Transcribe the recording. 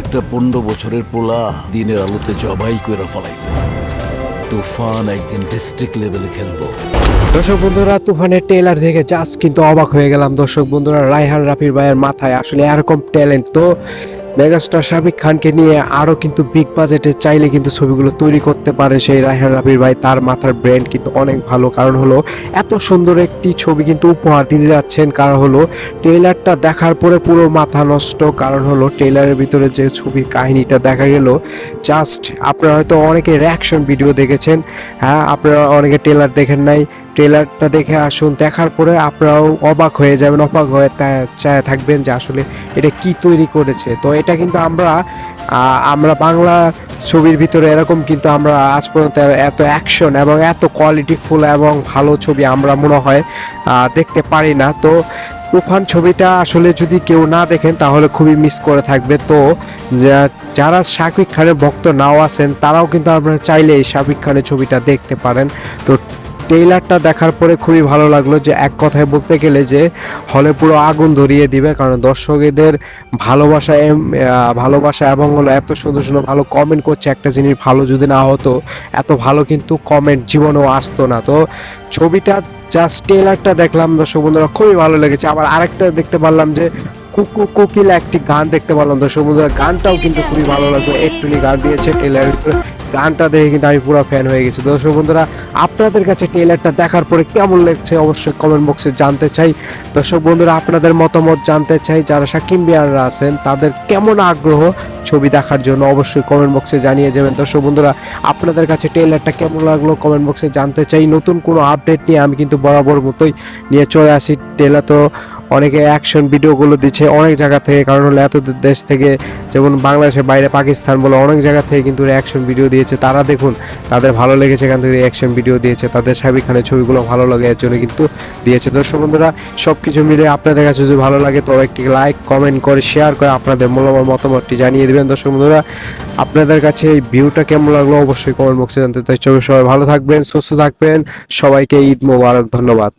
একটা পনেরো বছরের পোলা দিনের আলোতে জবাই করে ফলাইছে। তুফান একদিন ডিস্ট্রিক্ট লেভেলে খেলব। দর্শক বন্ধুরা, তুফানের টেলার দেখে জাস্ট কিন্তু অবাক হয়ে গেলাম। দর্শক বন্ধুরা, রায়হান রাফির ভাইয়ের মাথায় আসলে এরকম ট্যালেন্ট তো মেগাস্টার শাকিব খানকে নিয়ে আরও কিন্তু বিগ বাজেটে চাইলে কিন্তু ছবিগুলো তৈরি করতে পারে সেই রায়হান রাফির ভাই। তার মাথার ব্র্যান্ড কিন্তু অনেক ভালো। কারণ হলো, এত সুন্দর একটি ছবি কিন্তু উপহার দিতে যাচ্ছেন। কারণ হলো ট্রেলারটা দেখার পরে পুরো মাথা নষ্ট। কারণ হলো ট্রেলারের ভিতরে যে ছবির কাহিনীটা দেখা গেল জাস্ট আপনারা হয়তো অনেকে রিয়াকশন ভিডিও দেখেছেন। হ্যাঁ আপনারা অনেকে ট্রেলার দেখেন নাই। ট্রেলারটা দেখে আসুন, দেখার পরে আপনারাও অবাক হয়ে যাবেন, অবাক হয়ে চায় থাকবেন যে আসলে এটা কি তৈরি করেছে। তো এটা কিন্তু আমরা আমরা বাংলা ছবির ভিতরে এরকম কিন্তু আমরা আজ পর্যন্ত এত অ্যাকশন এবং এত কোয়ালিটিফুল এবং ভালো ছবি আমরা মনে হয় দেখতে পারি না। তো তুফান ছবিটা আসলে যদি কেউ না দেখেন তাহলে খুবই মিস করে থাকবে। তো যারা শাকিব খানের ভক্ত নাও আছেন, তারাও কিন্তু আপনারা চাইলে এই শাকিব খানের ছবিটা দেখতে পারেন। তো ট্রেলারটা দেখার পরে খুবই ভালো লাগল যে এক কথায় বলতে গেলে যে হলে পুরো আগুন ধরিয়ে দিবে, কারণ দর্শকদের ভালোবাসা ভালোবাসা এবং হলো এত সুন্দর সুন্দর ভালো কমেন্ট করছে, একটা জিনিস ভালো যদি না হতো, এত ভালো কিন্তু কমেন্ট জীবনেও আসতো না। তো ছবিটা জাস্ট ট্রেলারটা দেখলাম, দর্শক বন্ধুরা, খুবই ভালো লেগেছে। আবার আরেকটা দেখতে পারলাম যে কুকু কোকিল একটি গান দেখতে পারলাম, দর্শক বন্ধুরা, গানটাও কিন্তু খুবই ভালো লাগল। একটুনি গান দিয়েছে ট্রেলারের ভিতরে। গানটা দেখে কিন্তু আমি পুরো ফ্যান হয়ে গেছি। দর্শক বন্ধুরা, আপনাদের কাছে ট্রেলারটা দেখার পরে কেমন লাগছে অবশ্যই কমেন্ট বক্সে জানতে চাই। দর্শক বন্ধুরা, আপনাদের মতামত জানতে চাই, যারা সাকিম বিয়াররা আছেন, তাদের কেমন আগ্রহ? ছবি দেখার জন্য অবশ্যই কমেন্ট বক্সে জানিয়ে যাবেন। দর্শক বন্ধুরা, আপনাদের কাছে ট্রেলারটা কেমন লাগল কমেন্ট বক্সে জানতে চাই। নতুন কোনো আপডেট নিয়ে আমি কিন্তু বরাবর মতোই নিয়ে চলে আসি। ট্রেলার তো অনেকে অ্যাকশন ভিডিওগুলো দিচ্ছে অনেক জায়গা থেকে, কারণ হলো এত দেশ থেকে, যেমন বাংলাদেশের বাইরে পাকিস্তান বলে অনেক জায়গা থেকে কিন্তু অ্যাকশন ভিডিও দিয়েছে, তারা দেখুন, তাদের ভালো লেগেছে এখান থেকে রিয়াকশন ভিডিও দিয়েছে, তাদের সাবিক খানের ছবিগুলো ভালো লাগে, এর জন্য কিন্তু দিয়েছে। দর্শক বন্ধুরা সব কিছু মিলে আপনাদের কাছে যদি ভালো লাগে, তবে একটি লাইক কমেন্ট করে শেয়ার করে আপনাদের মূল্যবান মতামতটি জানিয়ে দেবেন। দর্শক বন্ধুরা, আপনাদের কাছে এই ভিউটা কেমন লাগল অবশ্যই কমেন্ট বক্সে জানতে চাই। সবাই ভালো থাকবেন, সুস্থ থাকবেন, সবাইকে ঈদ মোবারক, ধন্যবাদ।